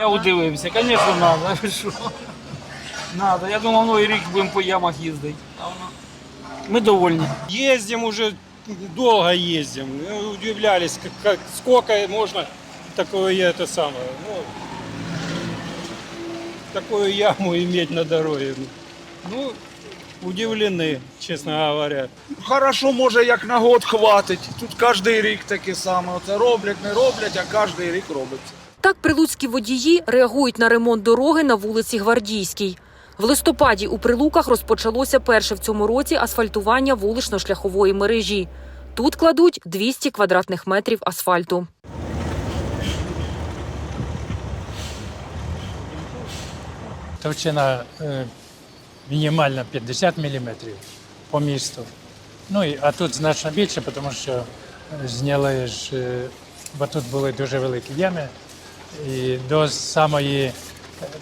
Я удивився, звісно, треба. Ви що? Надо. Я думав, ну і рік будемо по ямах їздити. А воно- Ми довольні. Ездим уже, долго ездим. Ну, Удивлялись, как, как- сколько можно такое это самое. Ну, такую яму иметь на дороге. Ну, удивлены, честно говоря. Хорошо, може, як на год хватить. Тут кожен рік таке саме. Оце роблять, не роблять, а кожен рік робиться. Так прилуцькі водії реагують на ремонт дороги на вулиці Гвардійській. В листопаді у Прилуках розпочалося перше в цьому році асфальтування вулично-шляхової мережі. Тут кладуть 200 квадратних метрів асфальту. Товщина е, мінімальна 50 мм по місту. Ну, і, а тут значно більше, тому що е, зняли ж, е, бо тут були дуже великі ями. І до самої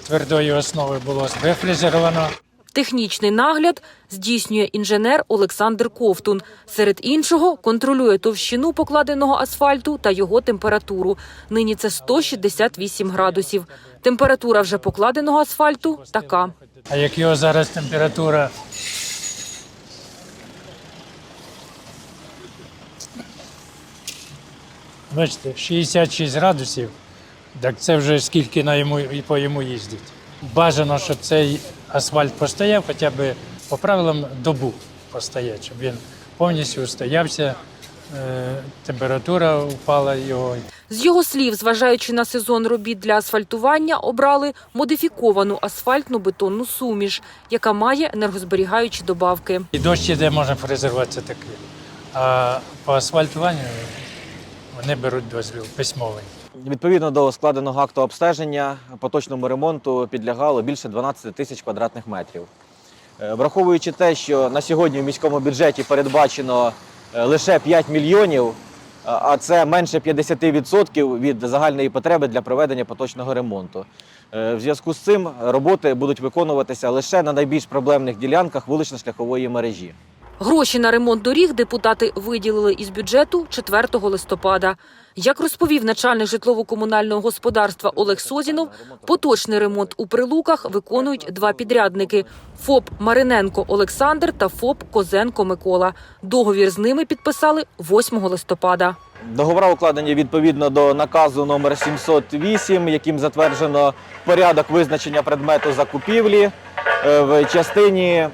твердої основи було вифрезеровано. Технічний нагляд здійснює інженер Олександр Ковтун. Серед іншого контролює товщину покладеного асфальту та його температуру. Нині це 168 градусів. Температура вже покладеного асфальту така. А як його зараз температура Бачите, 66 градусів, так це вже скільки на йому і по йому їздить. Бажано, щоб цей асфальт постояв хоча б по правилам добу постоять, щоб він повністю устоявся, е, температура впала його. З його слів, зважаючи на сезон робіт для асфальтування, обрали модифіковану асфальтну бетонну суміш, яка має енергозберігаючі добавки. І дощ іде, може фрезеруватися таке. А по асфальтуванню вони беруть дозвіл письмовий. Відповідно до складеного акту обстеження, поточному ремонту підлягало більше 12 тисяч квадратних метрів. Е, Враховуючи те, що на сьогодні в міському бюджеті передбачено е, лише 5 мільйонів, а- а це менше 50% від загальної потреби для проведення поточного ремонту. Е, В зв'язку з цим роботи будуть виконуватися лише на найбільш проблемних ділянках вулично-шляхової мережі. Гроші на ремонт доріг депутати виділили із бюджету 4 листопада. Як розповів начальник житлово-комунального господарства Олег Созінов, поточний ремонт у Прилуках виконують два підрядники: ФОП Мариненко Олександр та ФОП Козенко Микола. Договір з ними підписали 8 листопада. Договори укладені відповідно до наказу номер 708, яким затверджено порядок визначення предмету закупівлі е, в частині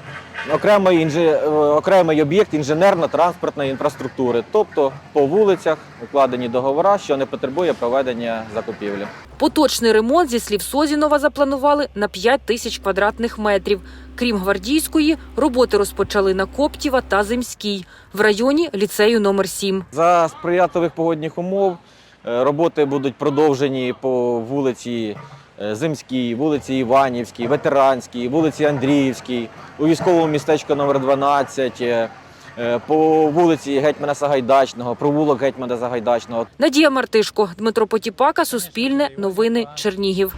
окремий, інжи... е, окремий об'єкт інженерно-транспортної інфраструктури, тобто по вулицях укладені договори, що не потребує проведення закупівлі. Поточний ремонт, зі слів Созінова, запланували на 5 тисяч квадратних метрів. Крім гвардійської, роботи розпочали на Коптєва та Земській в районі ліцею номер 7. За сприятливих погодних умов е, роботи будуть продовжені по вулиці Земській, вулиці Іванівській, Ветеранській, вулиці Андріївській, у військовому містечку номер 12, е, е, по вулиці Гетьмана Сагайдачного, провулок Гетьмана Сагайдачного. Надія Мартишко, Дмитро Потіпака, Суспільне, Новини, Чернігів.